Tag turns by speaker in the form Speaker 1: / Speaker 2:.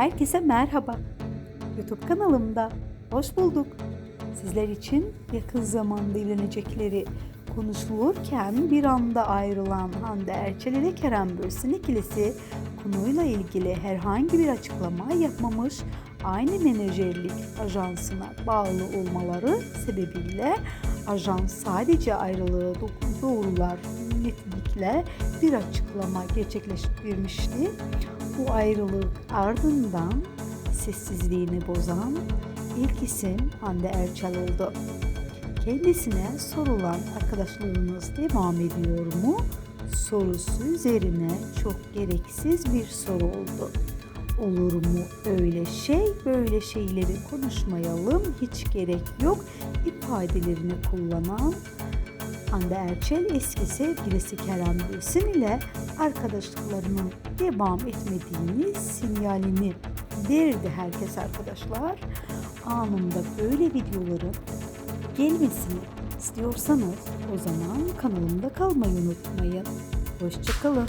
Speaker 1: Herkese merhaba. YouTube kanalımda hoş bulduk. Sizler için yakın zamanda evlenecekleri konuşulurken bir anda ayrılan Hande Erçel ile Kerem Bürsin ikilisi konuyla ilgili herhangi bir açıklama yapmamış. Aynı menajerlik ajansına bağlı olmaları sebebiyle ajans sadece ayrılığı do- doğrular nitelikle bir açıklama gerçekleştirmişti. Bu ayrılık ardından sessizliğini bozan ilk isim Hande Erçel oldu. Kendisine sorulan arkadaşlarınız devam ediyor mu? Sorusu üzerine çok gereksiz bir soru oldu. Olur mu öyle şey? Böyle şeyleri konuşmayalım. Hiç gerek yok ifadelerini kullanan Hande Erçel eski sevgilisi Kerem Bürsin ile arkadaşlıklarının devam etmediğini sinyalini verdi herkes arkadaşlar. Anında böyle videoların gelmesini istiyorsanız o zaman kanalımda kalmayı unutmayın. Hoşçakalın.